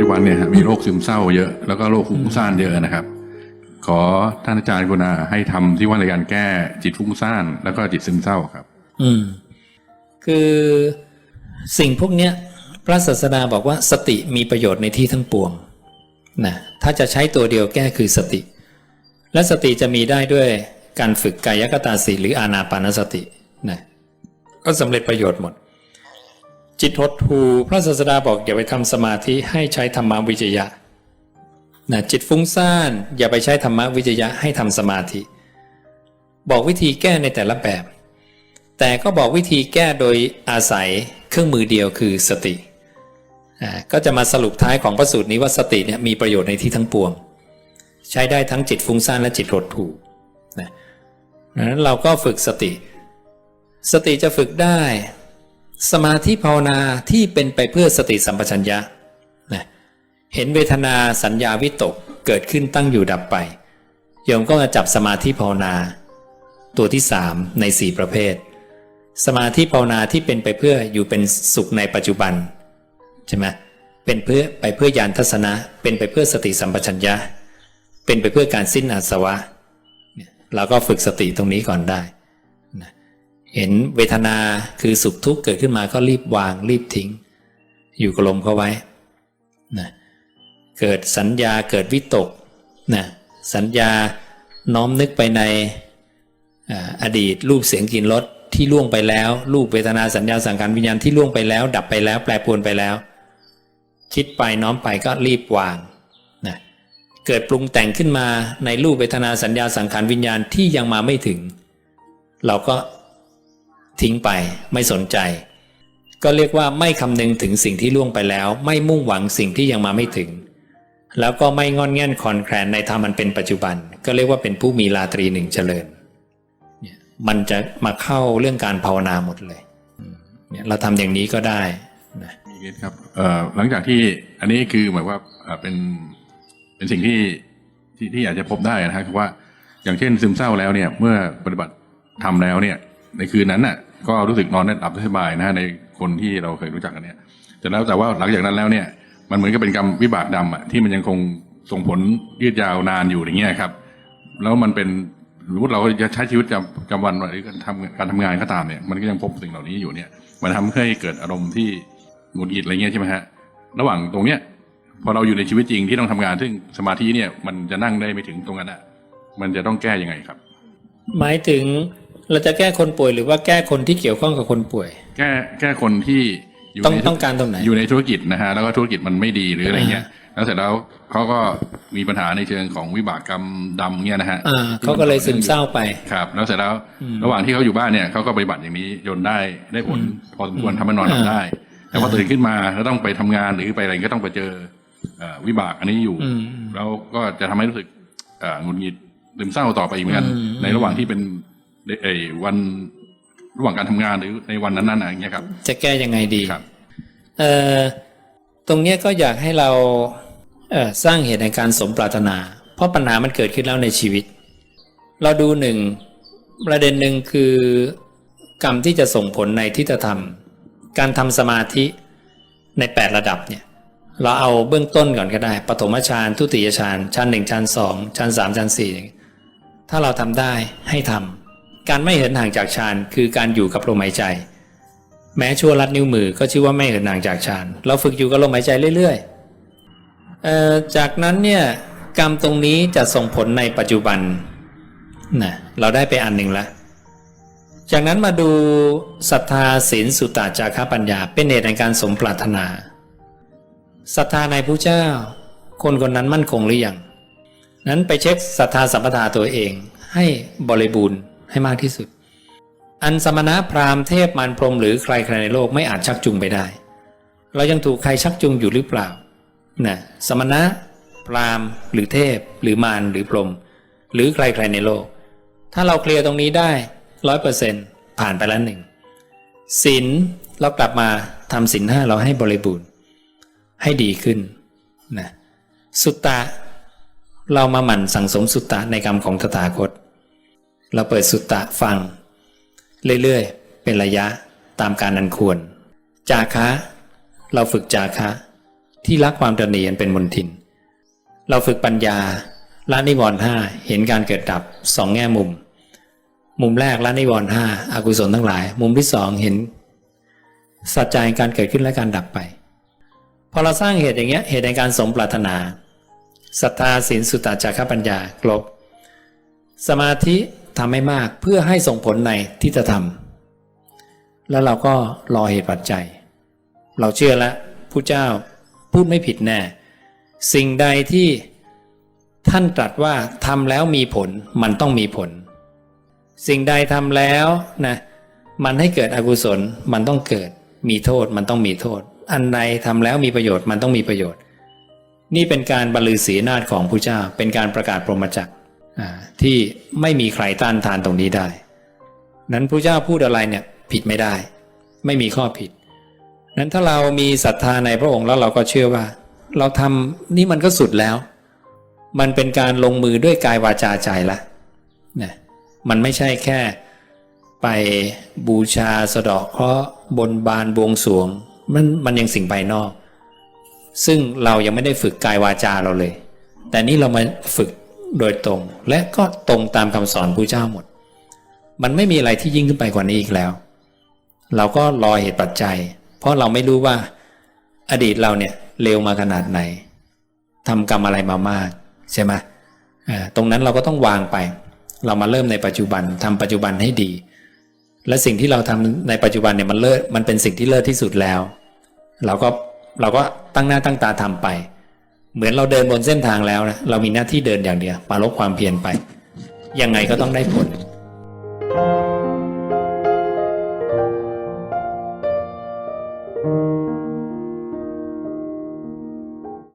จุบันเนี่ยมีโรคซึมเศร้าเยอะ แล้วก็โรคฟุ้งซ่านเยอะนะครับ ขอท่านอาจารย์กุณาให้ทำที่ว่าในการแก้จิตฟุ้งซ่านแล้วก็จิตซึมเศร้าครับ อืม คือสิ่งพวกเนี้ยพระศาสดาบอกว่าสติมีประโยชน์ในที่ทั้งปวงนะถ้าจะใช้ตัวเดียวแก้คือสติ และสติจะมีได้ด้วยการฝึกกายกตาสีหรืออานาปานสตินะก็สำเร็จประโยชน์หมด จิตหดหูพระศาสดาบอกอย่าไปทำสมาธิให้ใช้ธรรมวิจยะนะจิตฟุ้งซ่าน อย่าไปใช้ธรรมวิจยะให้ทำสมาธิ บอกวิธีแก้ในแต่ละแบบ แต่ก็บอกวิธีแก้โดยอาศัยเครื่องมือเดียวคือสติก็จะมาสรุปท้ายของพระสูตรนี้ว่าสติเนี่ยมีประโยชน์ในที่ทั้งปวง ใช้ได้ทั้งจิตฟุ้งซ่านและจิตหดหู่นะดังนั้นเราก็ฝึกสติ สติจะฝึกได้ สมาธิภาวนาที่เป็นไปเพื่อสติสัมปชัญญะนะเห็นเวทนาสัญญาวิตกเกิดขึ้นตั้งอยู่ดับไป โยมก็มาจับสมาธิภาวนา ตัวที่สามในสี่ประเภท สมาธิภาวนาที่เป็นไปเพื่ออยู่เป็นสุขในปัจจุบันใช่ไหมเป็นเพื่อไปเพื่อยานทัศนะ เป็นไปเพื่อสติสัมปชัญญะ เป็นไปเพื่อการสิ้นอาสวะ เราก็ฝึกสติตรงนี้ก่อนได้ เห็นเวทนาคือสุขทุกข์เกิดขึ้นมาก็รีบวางรีบทิ้ง อยู่กับลมเข้าไว้นะเกิดสัญญาเกิดวิตกนะสัญญาน้อมนึกไปในอดีตรูปเสียงกลิ่นรสที่ล่วงไปแล้วรูปเวทนาสัญญาสังขารวิญญาณที่ล่วงไปแล้ว ดับไปแล้ว แปรปรวนไปแล้ว คิดไปน้อมไปก็รีบวางนะเกิดปรุงแต่งขึ้นมาในรูปเวทนาสัญญาสังขารวิญญาณที่ยังมาไม่ถึง เราก็ ทิ้งไปไม่สนใจ ก็เรียกว่าไม่คำนึงถึงสิ่งที่ล่วงไปแล้ว ไม่มุ่งหวังสิ่งที่ยังมาไม่ถึง แล้วก็ไม่งอนแง่นคลอนแคลนในธรรมันเป็นปัจจุบัน ก็เรียกว่าเป็นผู้มีราตรีหนึ่งเจริญเนี่ยมันจะมาเข้าเรื่องการภาวนาหมดเลยเนี่ยเราทำอย่างนี้ก็ได้นะมีนิดครับหลังจากที่อันนี้คือหมายว่าเป็นเป็นสิ่งที่ที่ที่อาจจะพบได้นะครับว่า อย่างเช่นซึมเศร้าแล้วเนี่ย เมื่อปฏิบัติทำแล้วเนี่ย ในคืนนั้นน่ะ ก็รู้สึกนอนได้หลับสบายนะฮะในคนที่เราเคยรู้จักกันเนี่ยแต่แล้วแต่ว่าหลังจากนั้นแล้วเนี่ย มันเหมือนกับเป็นกรรมวิบากดำอะที่มันยังคงส่งผลยืดยาวนานอยู่อย่างเงี้ยครับ แล้วมันเป็นสมมติเราจะใช้ชีวิตประจำวันหรือการทำการทำงานก็ตามเนี่ยมันก็ยังพบสิ่งเหล่านี้อยู่เนี่ย มันทำให้เกิดอารมณ์ที่หงุดหงิดอะไรเงี้ยใช่ไหมฮะระหว่างตรงเนี้ยพอเราอยู่ในชีวิตจริงที่ต้องทำงานซึ่งสมาธิเนี่ยมันจะนั่งได้ไม่ถึงตรงนั้นอะมันจะต้องแก้ยังไงครับ หมายถึง เราจะแก้คนป่วยหรือว่าแก้คนที่เกี่ยวข้องกับคนป่วย แก้แก้คนที่อยู่ต้องในต้องการตรงไหน อยู่ในธุรกิจนะฮะแล้วก็ธุรกิจมันไม่ดีหรืออะไรเงี้ย แล้วเสร็จแล้วเขาก็มีปัญหาในเชิงของวิบากกรรมดำเงี้ยนะฮะอ่าเขาก็เลยซึมเศร้าไปครับ แล้วเสร็จแล้วอืมระหว่างที่เขาอยู่บ้านเนี่ยเขาก็ปฏิบัติอย่างนี้จนได้ได้ผลอืมพอสมควรทำให้นอนหลับอ่าได้ แต่พอตื่นขึ้นมาแล้วต้องไปทำงานหรือไปอะไรก็ต้องไปเจอเอ่อวิบากอันนี้อยู่อืมแล้วก็จะทำให้รู้สึกเอ่อหงุดหงิดซึมเศร้าต่อไปอีกเหมือนกันอืมในระหว่างที่เป็น เอ่อวันระหว่างการทำงานหรือในวันนั้นๆอะไรอย่างเงี้ยครับ จะแก้ยังไงดีครับเอ่อตรงเนี้ยก็อยากให้เราเอ่อสร้างเหตุในการสมปรารถนา เพราะปัญหามันเกิดขึ้นแล้วในชีวิต เราดูหนึ่งประเด็นหนึ่งคือกรรมที่จะส่งผลในทิฏฐธรรม การทำสมาธิใน 8 ระดับเนี่ยเราเอาเบื้องต้นก่อนก็ได้ ปฐมฌานทุติยฌาน ชั้นหนึ่งชั้นสองชั้นสามชั้นสี่ถ้าเราทำได้ให้ทำ การไม่เหินห่างจากฌานคือการอยู่กับลมหายใจ แม้ชั่วลัดนิ้วมือก็ชื่อว่าไม่เหินห่างจากฌานเราฝึกอยู่กับลมหายใจเรื่อยๆเอ่อจากนั้นเนี่ยกรรมตรงนี้จะส่งผลในปัจจุบันนะเราได้ไปอันหนึ่งละจากนั้นมาดูศรัทธาศีลสุตตะจาระปัญญา เป็นเหตุในการสมปรารถนาศรัทธาในพระเจ้า คนคนนั้นมั่นคงหรือยังนั้นไปเช็คศรัทธาสัมปทาตัวเองให้บริบูรณ์ ให้มากที่สุด อันสมณะพราหมณ์เทพมารพรหมหรือใครใครในโลกไม่อาจชักจูงไปได้ เรายังถูกใครชักจูงอยู่หรือเปล่านะสมณะพราหมณ์หรือเทพ หรือมารหรือพรหมหรือใครใครในโลก ถ้าเราเคลียร์ตรงนี้ได้ร้อยเปอร์เซ็นผ่านไปแล้วหนึ่งศีลเรากลับมาทำศีลห้าเราให้บริบูรณ์ ให้ดีขึ้นนะสุตตะเรามาหมั่นสั่งสมสุตตะในกรรมของตถาคต เราเปิดสุตตะฟัง เรื่อยๆ เป็นระยะตามการอันควร จาคะ เราฝึกจาคะ ที่รักความตระหนีอันเป็นมนทิน เราฝึกปัญญาละนิวรณ์ห้าเห็นการเกิดดับสองแง่มุม มุมแรกละนิวรณ์ห้าอากุศลทั้งหลาย มุมที่สองเห็น สัจจะแห่งการเกิดขึ้นและการดับไปพอเราสร้างเหตุอย่างเงี้ยเหตุในการสมปรารถนาศรัทธาศีลสุตตะจาระปัญญาครบสมาธิ ทำให้มากเพื่อให้ส่งผลในที่จะทำแล้วเราก็รอเหตุปัจจัย เราเชื่อแล้วผู้เจ้าพูดไม่ผิดแน่ สิ่งใดที่ท่านตรัสว่าทำแล้วมีผลมันต้องมีผล สิ่งใดทำแล้วนะมันให้เกิดอกุศลมันต้องเกิด มีโทษมันต้องมีโทษ อันใดทำแล้วมีประโยชน์มันต้องมีประโยชน์ นี่เป็นการบรรลือศีนาฏของผู้เจ้าเป็นการประกาศพรหมจักร ที่ไม่มีใครต้านทานตรงนี้ได้ นั้นผู้เจ้าพูดอะไรเนี่ยผิดไม่ได้ ไม่มีข้อผิด นั้นถ้าเรามีศรัทธาในพระองค์แล้วเราก็เชื่อว่า เราทำนี่มันก็สุดแล้ว มันเป็นการลงมือด้วยกายวาจาใจละนะมันไม่ใช่แค่ไปบูชาสะดาะเคราะห์บนบานบวงสวงมันมันยังสิ่งภายนอก ซึ่งเรายังไม่ได้ฝึกกายวาจาเราเลย แต่นี่เรามาฝึก โดยตรง และก็ตรงตามคำสอนพระเจ้าหมด มันไม่มีอะไรที่ยิ่งขึ้นไปกว่านี้อีกแล้ว เราก็รอเหตุปัจจัย เพราะเราไม่รู้ว่าอดีตเราเนี่ยเลวมาขนาดไหนทำกรรมอะไรมามากใช่ไหมอ่าตรงนั้นเราก็ต้องวางไป เรามาเริ่มในปัจจุบันทำปัจจุบันให้ดี และสิ่งที่เราทำในปัจจุบันเนี่ยมันเลิศมันเป็นสิ่งที่เลิศที่สุดแล้ว เราก็เราก็ตั้งหน้าตั้งตาทำไป เหมือนเราเดินบนเส้นทางแล้วนะเรามีหน้าที่เดินอย่างเดียวปราลบความเพียรไป ยังไงก็ต้องได้ผล